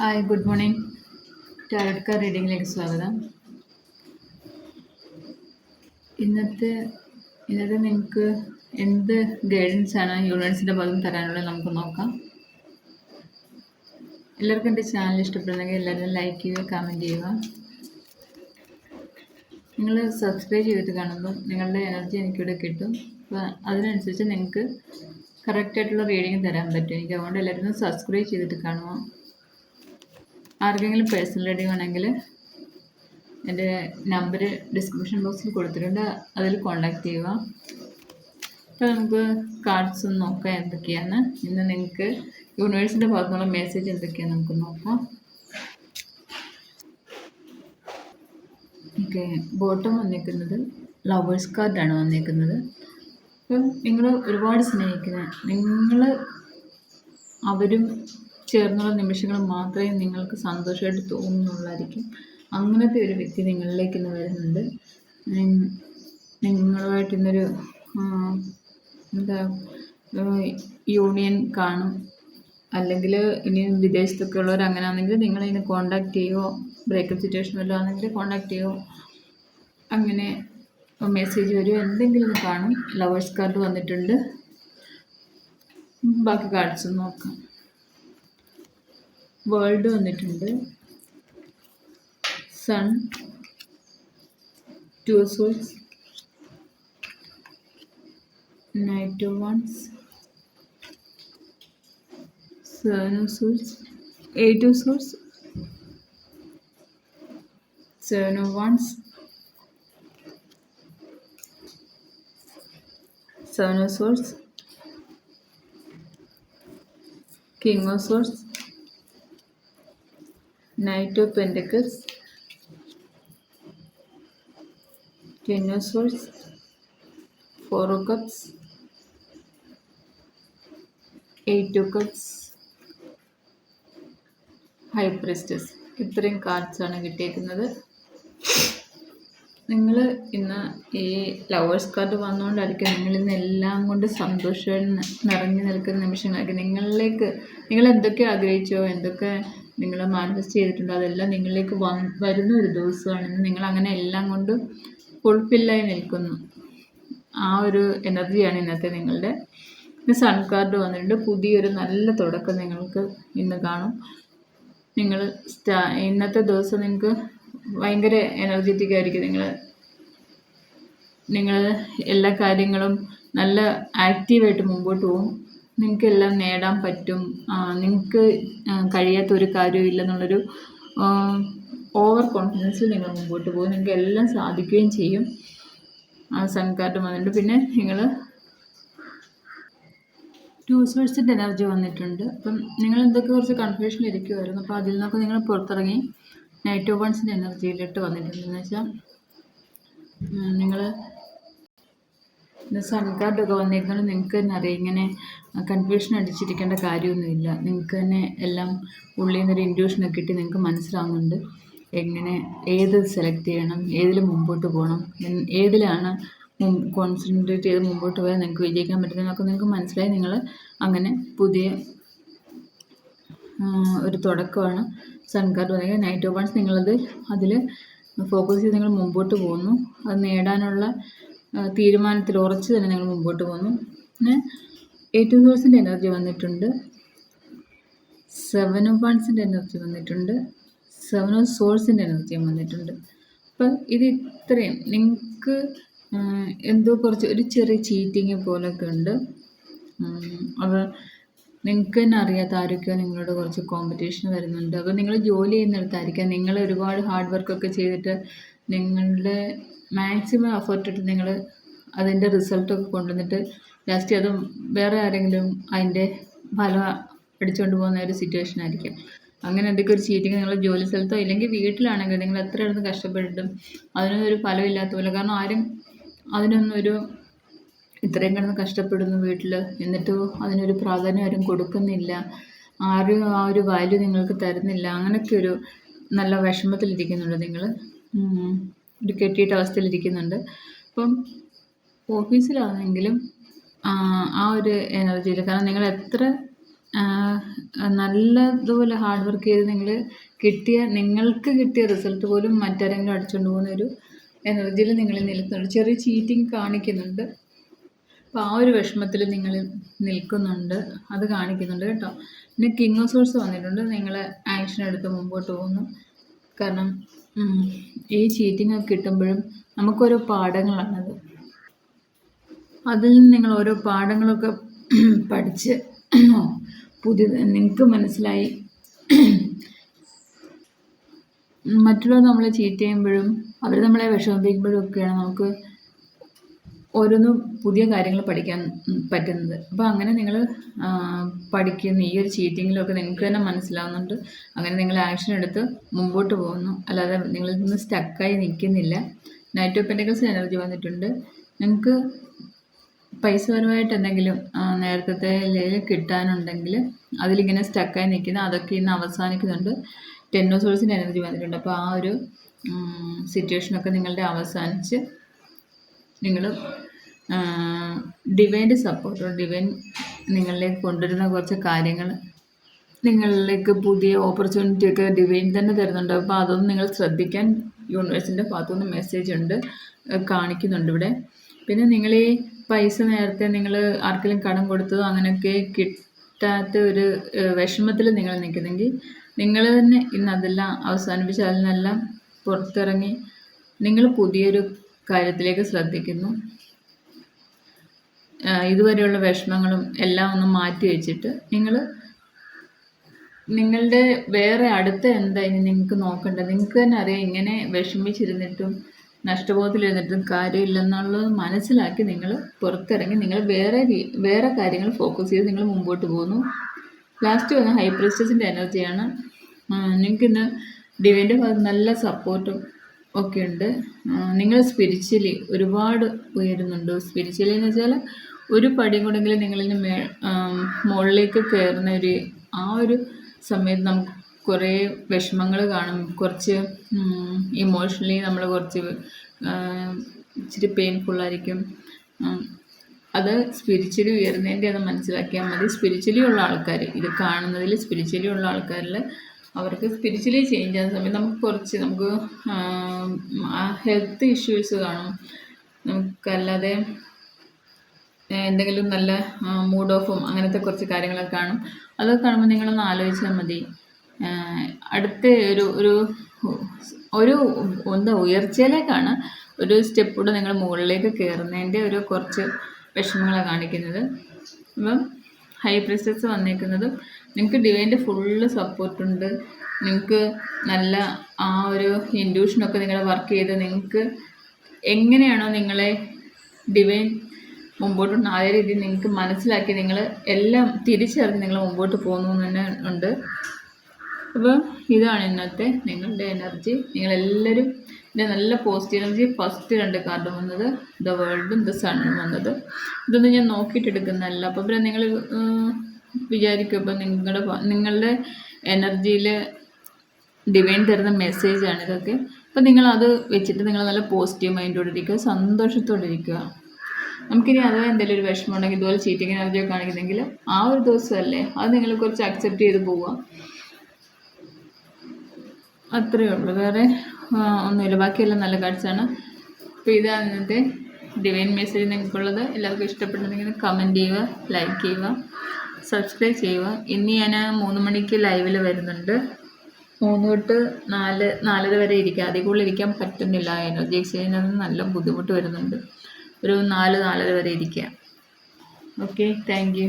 Hi good morning ടാരഡ്ക റീഡിങ്ങിലേക്ക് സ്വാഗതം. ഇന്നത്തെ ഇന്നത്തെ നിങ്ങൾക്ക് എന്ത് ഗൈഡൻസ് ആണ് യൂണിവേഴ്സിന്റെ ഭാഗം തരാനുള്ളത് നമുക്ക് നോക്കാം. എല്ലാവർക്കും എന്റെ ചാനൽ ഇഷ്ടപ്പെടുന്നെങ്കിൽ എല്ലാവരും ലൈക്ക് ചെയ്യുക കമന്റ് ചെയ്യുക. നിങ്ങൾ സബ്സ്ക്രൈബ് ചെയ്തിട്ട് കാണുമ്പോൾ നിങ്ങളുടെ എനർജി എനിക്കിവിടെ കിട്ടും. അപ്പോൾ അതിനനുസരിച്ച് നിങ്ങൾക്ക് കറക്റ്റായിട്ടുള്ള റീഡിങ് തരാൻ പറ്റും. എനിക്ക് അതുകൊണ്ട് എല്ലാവരും സബ്സ്ക്രൈബ് ചെയ്തിട്ട് കാണുക. ആർക്കെങ്കിലും പേഴ്സണൽ റെഡി വേണമെങ്കിൽ എന്റെ നമ്പർ ഡിസ്ക്രിപ്ഷൻ ബോക്സിൽ കൊടുത്തിട്ടുണ്ട്. അതിൽ കോണ്ടാക്ട് ചെയ്യുക. അപ്പോൾ നമുക്ക് കാർഡ്സ് ഒന്ന് നോക്കാം എന്തൊക്കെയാണ്. ഇന്ന് നിങ്ങൾക്ക് യൂണിവേഴ്സിന്റെ ഭാഗത്തുള്ള മെസ്സേജ് എന്തൊക്കെയാണ് നമുക്ക് നോക്കാം. ഓക്കെ ബോട്ടം വന്നിരിക്കുന്നത് ലവേഴ്സ് കാർഡാണ് വന്നിരിക്കുന്നത് അപ്പം നിങ്ങൾ ഒരുപാട് സ്നേഹിക്കുന്ന നിങ്ങൾ അവരും ചേർന്നുള്ള നിമിഷങ്ങൾ മാത്രമേ നിങ്ങൾക്ക് സന്തോഷമായിട്ട് തോന്നുന്നുള്ളായിരിക്കും. അങ്ങനത്തെ ഒരു വ്യക്തി നിങ്ങളിലേക്ക് ഇന്ന് വരുന്നുണ്ട്. നിങ്ങളുമായിട്ട് ഇന്നൊരു എന്താ യൂണിയൻ കാണും. അല്ലെങ്കിൽ ഇനി വിദേശത്തൊക്കെ ഉള്ളവർ അങ്ങനെ ആണെങ്കിൽ നിങ്ങളിതിനെ കോണ്ടാക്ട് ചെയ്യുമോ ബ്രേക്കപ്പ് സിറ്റുവേഷൻ വല്ലതും ആണെങ്കിൽ കോണ്ടാക്ട് ചെയ്യുമോ അങ്ങനെ മെസ്സേജ് വരുമോ എന്തെങ്കിലും കാണും. ലവേഴ്സ് കാർഡ് വന്നിട്ടുണ്ട്. ബാക്കി കാർഡ്സ് നോക്കാം. വേൾഡ് വന്നിട്ടുണ്ട്. Sun two swords knight wands seven of swords eight of swords seven of wands seven of swords king of of Swords, Four of Cups, Eight of Cups, high priestess ഇത്രയും കാർഡ്സാണ് കിട്ടിയേക്കുന്നത്. നിങ്ങൾ ഇന്ന് ഈ lovers card വന്നുകൊണ്ടായിരിക്കും നിങ്ങൾ ഇന്ന് എല്ലാം കൊണ്ട് സന്തോഷം നിറഞ്ഞു നിൽക്കുന്ന നിമിഷങ്ങളായിരിക്കും. നിങ്ങളിലേക്ക് നിങ്ങൾ എന്തൊക്കെ ആഗ്രഹിച്ചോ എന്തൊക്കെ നിങ്ങൾ മാനിഫെസ്റ്റ് ചെയ്തിട്ടുണ്ടോ. അതെല്ലാം നിങ്ങളിലേക്ക് വന്ന് വരുന്ന ഒരു ദിവസമാണ് നിങ്ങൾ അങ്ങനെ എല്ലാം കൊണ്ട് ഫുൾഫില്ലായി നിൽക്കുന്നു. ആ ഒരു എനർജിയാണ് ഇന്നത്തെ നിങ്ങളുടെ. പിന്നെ സൺ കാർഡ് വന്നിട്ടുണ്ട്. പുതിയൊരു നല്ല തുടക്കം നിങ്ങൾക്ക് ഇന്ന് കാണും. നിങ്ങൾ സ്റ്റാ ഇന്നത്തെ ദിവസം നിങ്ങൾക്ക് ഭയങ്കര എനർജറ്റിക് ആയിരിക്കും. നിങ്ങൾ നിങ്ങൾ എല്ലാ കാര്യങ്ങളും നല്ല ആക്റ്റീവായിട്ട് മുമ്പോട്ട് പോകും. നിങ്ങൾക്കെല്ലാം നേടാൻ പറ്റും. നിങ്ങൾക്ക് കഴിയാത്ത ഒരു കാര്യവും ഇല്ലെന്നുള്ളൊരു ഓവർ കോൺഫിഡൻസിൽ നിങ്ങൾ മുമ്പോട്ട് പോകും. നിങ്ങൾക്ക് എല്ലാം സാധിക്കുകയും ചെയ്യും. ആ സൺ കാർഡ് വന്നിട്ടുണ്ട്. പിന്നെ നിങ്ങൾ ടു സോഴ്സിന്റെ എനർജി വന്നിട്ടുണ്ട്. അപ്പം നിങ്ങൾ എന്തൊക്കെ കുറച്ച് കൺഫ്യൂഷൻ ഇരിക്കുമായിരുന്നു അപ്പോൾ അതിൽ നിന്നൊക്കെ നിങ്ങൾ പുറത്തിറങ്ങി നൈറ്റ് വൺസിന്റെ എനർജിയിലിട്ട് വന്നിട്ടുണ്ടെന്ന് വെച്ചാൽ നിങ്ങൾ സൺ കാർഡൊക്കെ വന്നേക്കുന്നത് നിങ്ങൾക്ക് തന്നെ അറിയാം. ഇങ്ങനെ കൺഫ്യൂഷൻ അടിച്ചിരിക്കേണ്ട കാര്യമൊന്നുമില്ല. നിങ്ങൾക്ക് തന്നെ എല്ലാം ഉള്ളിൽ നിന്നൊരു ഇൻഡ്യൂഷനൊക്കെ കിട്ടി നിങ്ങൾക്ക് മനസ്സിലാവുന്നുണ്ട്. എങ്ങനെ ഏത് സെലക്ട് ചെയ്യണം ഏതിൽ മുമ്പോട്ട് പോകണം ഏതിലാണ് കോൺസെൻട്രേറ്റ് ചെയ്ത് മുമ്പോട്ട് പോയാൽ നിങ്ങൾക്ക് വിജയിക്കാൻ പറ്റുന്നതെന്നൊക്കെ നിങ്ങൾക്ക് മനസ്സിലായി. നിങ്ങൾ അങ്ങനെ പുതിയ ഒരു തുടക്കമാണ്. സൺ കാർഡ് പറയുക നൈറ്റ് ഓഫ് വൺസ് നിങ്ങളത് അതിൽ ഫോക്കസ് ചെയ്ത് നിങ്ങൾ മുമ്പോട്ട് പോകുന്നു. അത് നേടാനുള്ള തീരുമാനത്തിൽ ഉറച്ച് തന്നെ ഞങ്ങൾ മുമ്പോട്ട് പോകുന്നു പിന്നെ എയ്റ്റ് സോഴ്സിന്റെ എനർജി വന്നിട്ടുണ്ട്. സെവൻ ഓഫ് വൺസിന്റെ എനർജി വന്നിട്ടുണ്ട്. സെവൻ ഓഫ് സോഴ്സിന്റെ എനർജിയും വന്നിട്ടുണ്ട്. അപ്പം ഇത് ഇത്രയും. നിങ്ങൾക്ക് എന്തോ കുറച്ച് ഒരു ചെറിയ ചീറ്റിങ് പോലൊക്കെ ഉണ്ട്. അത് നിങ്ങൾക്ക് തന്നെ അറിയാത്ത ആരൊക്കെയോ നിങ്ങളോട് കുറച്ച് കോമ്പറ്റീഷൻ വരുന്നുണ്ട്. അപ്പോൾ നിങ്ങൾ ജോലി ചെയ്യുന്നിടത്തായിരിക്കാം. നിങ്ങൾ ഒരുപാട് ഹാർഡ് വർക്കൊക്കെ ചെയ്തിട്ട് നിങ്ങളുടെ മാക്സിമം എഫേർട്ട് ഇട്ട് നിങ്ങൾ അതിന്റെ റിസൾട്ടൊക്കെ കൊണ്ടുവന്നിട്ട് ലാസ്റ്റ് അത് വേറെ ആരെങ്കിലും അതിന്റെ ഫലം അടിച്ചുകൊണ്ട് പോകുന്ന ഒരു സിറ്റുവേഷൻ ആയിരിക്കും. അങ്ങനെ എന്തൊക്കെ ഒരു ചീറ്റിങ് നിങ്ങൾ ജോലി സ്ഥലത്തോ ഇല്ലെങ്കിൽ വീട്ടിലാണെങ്കിൽ നിങ്ങൾ എത്ര ഇടന്ന് കഷ്ടപ്പെട്ടിട്ടും അതിനൊന്നും ഒരു ഫലമില്ലാത്ത പോലെ. കാരണം ആരും അതിനൊന്നും ഒരു ഇത്രയും കിടന്ന് കഷ്ടപ്പെടുന്നു വീട്ടിൽ എന്നിട്ട് അതിനൊരു പ്രാധാന്യം ആരും കൊടുക്കുന്നില്ല. ആരും ആ ഒരു വാല്യൂ നിങ്ങൾക്ക് തരുന്നില്ല. അങ്ങനെയൊക്കെ ഒരു നല്ല വിഷമത്തിലിരിക്കുന്നുണ്ട് നിങ്ങൾ ഒരു കെട്ടിയിട്ട അവസ്ഥയിലിരിക്കുന്നുണ്ട്. അപ്പം ഓഫീസിലാണെങ്കിലും ആ ഒരു എനർജിയിൽ കാരണം നിങ്ങൾ എത്ര നല്ലതുപോലെ ഹാർഡ് വർക്ക് ചെയ്ത് നിങ്ങൾ കിട്ടിയ നിങ്ങൾക്ക് കിട്ടിയ റിസൾട്ട് പോലും മറ്റാരെങ്കിലും അടിച്ചുകൊണ്ട് പോകുന്ന ഒരു എനർജിയിൽ നിങ്ങൾ നിൽക്കുന്നുണ്ട്. ചെറിയ ചീറ്റിംഗ് കാണിക്കുന്നുണ്ട്. അപ്പോൾ ആ ഒരു വിഷമത്തിൽ നിങ്ങൾ നിൽക്കുന്നുണ്ട്. അത് കാണിക്കുന്നുണ്ട് കേട്ടോ. പിന്നെ കിങ് ഓഫ് സോഴ്സ് വന്നിട്ടുണ്ട്. നിങ്ങൾ ആക്ഷൻ എടുത്ത് മുമ്പോട്ട് പോകുന്നു. കാരണം ഈ ചീറ്റിംഗ് ഒക്കെ കിട്ടുമ്പോഴും നമുക്കോരോ പാഠങ്ങളാണത്. അതിൽ നിന്ന് നിങ്ങൾ ഓരോ പാഠങ്ങളൊക്കെ പഠിച്ച് പുതിയ നിങ്ങൾക്ക് മനസ്സിലായി. മറ്റുള്ളവർ നമ്മളെ ചീറ്റ് ചെയ്യുമ്പോഴും അവർ നമ്മളെ വിഷമിപ്പിക്കുമ്പോഴും ഒക്കെയാണ് നമുക്ക് ഓരോന്നും പുതിയ കാര്യങ്ങൾ പഠിക്കാൻ പറ്റുന്നത്. അപ്പോൾ അങ്ങനെ നിങ്ങൾ പഠിക്കുന്ന. ഈ ഒരു ചീറ്റിങ്ങിലൊക്കെ നിങ്ങൾക്ക് തന്നെ മനസ്സിലാവുന്നുണ്ട്. അങ്ങനെ നിങ്ങൾ ആക്ഷൻ എടുത്ത് മുമ്പോട്ട് പോകുന്നു. അല്ലാതെ നിങ്ങളിൽ നിന്ന് സ്റ്റക്കായി നിൽക്കുന്നില്ല. നൈറ്റ് ഓഫ് പെൻഡിക്കൽസ് എനർജി വന്നിട്ടുണ്ട്. നിങ്ങൾക്ക് പൈസപരമായിട്ട് എന്തെങ്കിലും നേരത്തെ കിട്ടാനുണ്ടെങ്കിൽ അതിലിങ്ങനെ സ്റ്റക്കായി നിൽക്കുന്ന അതൊക്കെ ഇന്ന് അവസാനിക്കുന്നുണ്ട്. ടെന്നോ സോഴ്സിന്റെ എനർജി വന്നിട്ടുണ്ട്. അപ്പോൾ ആ ഒരു സിറ്റുവേഷനൊക്കെ നിങ്ങളുടെ അവസാനിച്ച് നിങ്ങൾ ഡിവൈന്റെ സപ്പോർട്ട് ഡിവൈൻ നിങ്ങളിലേക്ക് കൊണ്ടുവരുന്ന കുറച്ച് കാര്യങ്ങൾ നിങ്ങളിലേക്ക് പുതിയ ഓപ്പർച്യൂണിറ്റി ഒക്കെ ഡിവൈൻ തന്നെ തരുന്നുണ്ട്. അപ്പോൾ അതൊന്നും നിങ്ങൾ ശ്രദ്ധിക്കാൻ യൂണിവേഴ്സിന്റെ ഭാഗത്തുനിന്ന് മെസ്സേജ് ഉണ്ട് കാണിക്കുന്നുണ്ട് ഇവിടെ. പിന്നെ നിങ്ങൾ ഈ പൈസ നേരത്തെ നിങ്ങൾ ആർക്കെങ്കിലും കടം കൊടുത്തതോ അങ്ങനെയൊക്കെ കിട്ടാത്ത ഒരു വിഷമത്തിൽ നിങ്ങൾ നിൽക്കുന്നെങ്കിൽ നിങ്ങൾ തന്നെ ഇന്ന് അതെല്ലാം അവസാനിപ്പിച്ച് അതിൽ നിന്നെല്ലാം പുറത്തിറങ്ങി നിങ്ങൾ പുതിയൊരു കാര്യത്തിലേക്ക് ശ്രദ്ധിക്കുന്നു. ഇതുവരെയുള്ള വിഷമങ്ങളും എല്ലാം ഒന്ന് മാറ്റി വെച്ചിട്ട് നിങ്ങൾ നിങ്ങളുടെ വേറെ അടുത്ത എന്താ ഇനി നിങ്ങൾക്ക് നോക്കേണ്ടത്? നിങ്ങൾക്ക് തന്നെ അറിയാം ഇങ്ങനെ വിഷമിച്ചിരുന്നിട്ടും നഷ്ടബോധത്തിലിരുന്നിട്ടും കാര്യമില്ലെന്നുള്ളത് മനസ്സിലാക്കി നിങ്ങൾ പുറത്തിറങ്ങി നിങ്ങൾ വേറെ വേറെ കാര്യങ്ങൾ ഫോക്കസ് ചെയ്ത് നിങ്ങൾ മുമ്പോട്ട് പോകുന്നു. ലാസ്റ്റ് വന്ന ഹൈപ്രസ്റ്റസിന്റെ എനർജിയാണ് നിങ്ങൾക്കിന്ന് ഡിവൈന്റെ ഭാഗത്ത് നല്ല സപ്പോർട്ടും ഒക്കെ ഉണ്ട് നിങ്ങൾ സ്പിരിച്വലി ഒരുപാട് ഉയരുന്നുണ്ട്? സ്പിരിച്വലി എന്ന് വെച്ചാൽ ഒരു പടി കൂടെങ്കിലും നിങ്ങളിന് മേ മുകളിലേക്ക് കയറുന്ന ഒരു ആ ഒരു സമയത്ത് നമുക്ക് കുറേ വിഷമങ്ങൾ കാണും. കുറച്ച് ഇമോഷണലി നമ്മൾ കുറച്ച് ഇച്ചിരി പെയിൻഫുള്ളായിരിക്കും അത് സ്പിരിച്വലി ഉയർന്നതിന്റെ അത് മനസ്സിലാക്കിയാൽ മതി. സ്പിരിച്വലി ഉള്ള ആൾക്കാർ ഇത് കാണുന്നതിൽ സ്പിരിച്വലി ഉള്ള ആൾക്കാരിൽ അവർക്ക് സ്പിരിച്വലി ചേഞ്ച് ആകുന്ന സമയത്ത് നമുക്ക് കുറച്ച് നമുക്ക് ഹെൽത്ത് ഇഷ്യൂസ് കാണും. നമുക്കല്ലാതെ എന്തെങ്കിലും നല്ല മൂഡ് ഓഫും അങ്ങനത്തെ കുറച്ച് കാര്യങ്ങളൊക്കെ കാണും. അതൊക്കെ കാണുമ്പോൾ നിങ്ങളൊന്ന് ആലോചിച്ചാൽ മതി. അടുത്ത ഒരു ഒരു ഒരു എന്താ ഉയർച്ചയിലേക്കാണ് ഒരു സ്റ്റെപ്പ് കൂടെ നിങ്ങൾ മുകളിലേക്ക് കയറുന്നതിന്റെ ഒരു കുറച്ച് വിഷമങ്ങളാണ് കാണിക്കുന്നത്. അപ്പം ഹൈ പ്രൈസസ് വന്നേക്കുന്നതും നിങ്ങൾക്ക് ഡിവൈന്റെ ഫുള്ള് സപ്പോർട്ടുണ്ട് നിങ്ങൾക്ക് നല്ല ആ ഒരു ഇൻഡ്യൂഷനൊക്കെ നിങ്ങളെ വർക്ക് ചെയ്ത് നിങ്ങൾക്ക് എങ്ങനെയാണോ നിങ്ങളെ ഡിവൈൻ മുമ്പോട്ടുണ്ട് ആ രീതിയിൽ നിങ്ങൾക്ക് മനസ്സിലാക്കി നിങ്ങൾ എല്ലാം തിരിച്ചറിഞ്ഞ് നിങ്ങൾ മുമ്പോട്ട് പോകുന്നു തന്നെ ഉണ്ട്. അപ്പോൾ ഇതാണ് ഇന്നത്തെ നിങ്ങളുടെ എനർജി നിങ്ങളെല്ലാവരും ഇതിന്റെ നല്ല പോസിറ്റീവ് എനർജി ഫസ്റ്റ് രണ്ട് കാർഡും വന്നത് ദ വേൾഡും ദ സണ്ണും വന്നത്. ഇതൊന്നും ഞാൻ നോക്കിയിട്ട് എടുക്കുന്നതല്ല. അപ്പോൾ പിന്നെ നിങ്ങൾ വിചാരിക്കും ഇപ്പം നിങ്ങളുടെ നിങ്ങളുടെ എനർജിയിൽ ഡിവൈൻ തരുന്ന മെസ്സേജാണ് ഇതൊക്കെ. അപ്പം നിങ്ങളത് വെച്ചിട്ട് നിങ്ങൾ നല്ല പോസിറ്റീവ് മൈൻഡോടെ ഇരിക്കുക സന്തോഷത്തോടെ ഇരിക്കുക. നമുക്കിനി അഥവാ എന്തെങ്കിലും ഒരു വിഷമം ഉണ്ടെങ്കിൽ ഇതുപോലെ ചീറ്റിംഗ് എനർജിയൊക്കെ കാണിക്കുന്നെങ്കിൽ ആ ഒരു ദിവസമല്ലേ അത് നിങ്ങൾ കുറച്ച് അക്സെപ്റ്റ് ചെയ്ത് പോവുക. അത്രയേ ഉള്ളൂ. വേറെ ഒന്നുമില്ല. ബാക്കിയെല്ലാം നല്ല കാഴ്ചയാണ്. അപ്പോൾ ഇതാണ് ഇന്നത്തെ ഡിവൈൻ മെസ്സേജ് നിങ്ങൾക്കുള്ളത്. എല്ലാവർക്കും ഇഷ്ടപ്പെട്ടുണ്ടെങ്കിൽ കമന്റ് ചെയ്യുക ലൈക്ക് ചെയ്യുക സബ്സ്ക്രൈബ് ചെയ്യുക. ഇനി ഞാൻ മൂന്ന് മണിക്ക് ലൈവിൽ വരുന്നുണ്ട്. മൂന്ന് തൊട്ട് നാല് നാലര വരെ ഇരിക്കുക അതിൽ കൂടുതൽ ഇരിക്കാൻ പറ്റുന്നില്ല. എനർജി എക്സ്ചേഞ്ചിനൊന്നും നല്ല ബുദ്ധിമുട്ട് വരുന്നുണ്ട്. ഒരു നാല് നാലര വരെ ഇരിക്കുക ഓക്കെ താങ്ക്